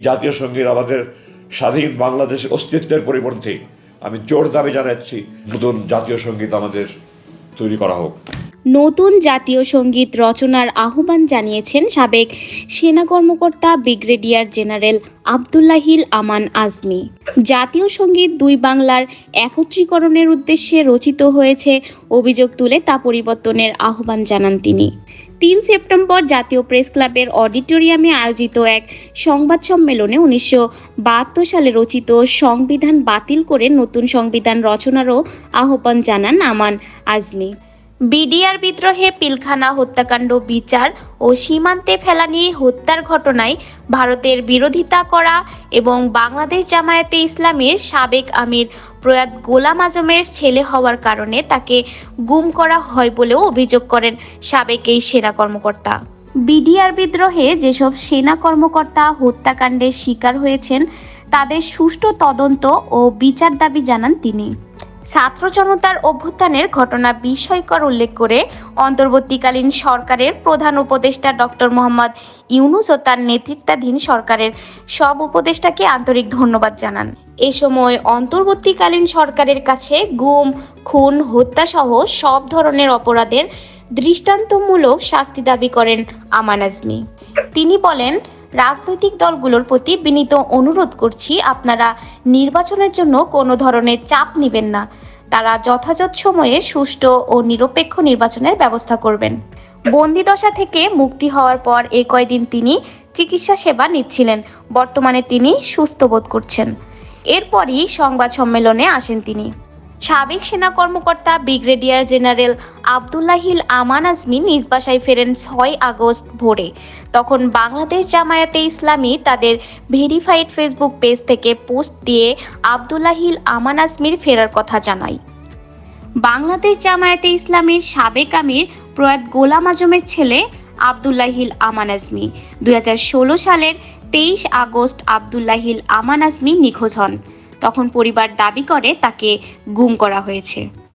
জাতীয় সংগীত আমাদের স্বাধীন বাংলাদেশের অস্তিত্বের পরিপন্থী। আমি জোর দাবি জানাচ্ছি, নতুন জাতীয় সংগীত আমাদের তৈরি করা হোক। নতুন জাতীয় সংগীত রচনার আহ্বান জানিয়েছেন সাবেক সেনা কর্মকর্তা ব্রিগেডিয়ার জেনারেল আবদুল্লাহিল আমান আজমি। জাতীয় সংগীত দুই বাংলার একত্রীকরণের উদ্দেশ্যে রচিত হয়েছে অভিযোগ তুলে তা পরিবর্তনের আহ্বান জানান তিনি। তিন সেপ্টেম্বর জাতীয় প্রেস ক্লাবের অডিটোরিয়ামে আয়োজিত এক সংবাদ সম্মেলনে উনিশশো বাহাত্তর সালে রচিত সংবিধান বাতিল করে নতুন সংবিধান রচনারও আহ্বান জানান আমান আজমি। বিডিআর বিদ্রোহে পিলখানা হত্যাকাণ্ড, বিচার ও সীমান্তে ফেলানি, হত্যার ঘটনায় ভারতের বিরোধিতা করা এবং বাংলাদেশ জামায়াতে ইসলামের সাবেক আমির প্রয়াত গোলাম আজমের ছেলে হওয়ার কারণে তাকে গুম করা হয় বলেও অভিযোগ করেন সাবেক এই সেনা কর্মকর্তা। বিডিআর বিদ্রোহে যেসব সেনা কর্মকর্তা হত্যাকাণ্ডের শিকার হয়েছেন, তাদের সুষ্ঠু তদন্ত ও বিচার দাবি জানান তিনি। ছাত্র জনতার অভ্যুত্থানের ঘটনা বিস্ময়কর উল্লেখ করে অন্তর্বর্তীকালীন সরকারের প্রধান উপদেষ্টা ডক্টর মোহাম্মদ ইউনুস ও তার নেতৃত্বাধীন সরকারের সব উপদেষ্টাকে আন্তরিক ধন্যবাদ জানান। এ সময় অন্তর্বর্তীকালীন সরকারের কাছে গুম, খুন, হত্যাসহ সব ধরনের অপরাধের দৃষ্টান্তমূলক শাস্তি দাবি করেন আমান আজমি। তিনি বলেন রাজনৈতিক দলগুলোর প্রতি বিনীত অনুরোধ করছি, আপনারা নির্বাচনের জন্য কোনো ধরনের চাপ নেবেন না। তারা যথাযথ সময়ে সুষ্ঠু ও নিরপেক্ষ নির্বাচনের ব্যবস্থা করবেন। বন্দিদশা থেকে মুক্তি হওয়ার পর এই কয়দিন তিনি চিকিৎসা সেবা নিচ্ছিলেন। বর্তমানে তিনি সুস্থ বোধ করছেন। এরপরই সংবাদ সম্মেলনে আসেন তিনি। সাবেক সেনা কর্মকর্তা ব্রিগেডিয়ার জেনারেল আবদুল্লাহিল আমান আজমি নিজ বাসায় ফেরেন ছয় আগস্ট ভোরে। তখন বাংলাদেশ জামায়াতে ইসলামী তাদের ভেরিফাইড ফেসবুক পেজ থেকে পোস্ট দিয়ে আবদুল্লাহিল আমান আজমির ফেরার কথা জানায়। বাংলাদেশ জামায়াতে ইসলামীর সাবেক আমির প্রয়াত গোলাম আজমের ছেলে আবদুল্লাহিল আমান আজমি। দুই হাজার ষোলো সালের তেইশ আগস্ট আবদুল্লাহিল আমান আজমি নিখোঁজ হন। তখন পরিবার দাবি করে তাকে গুম করা হয়েছে।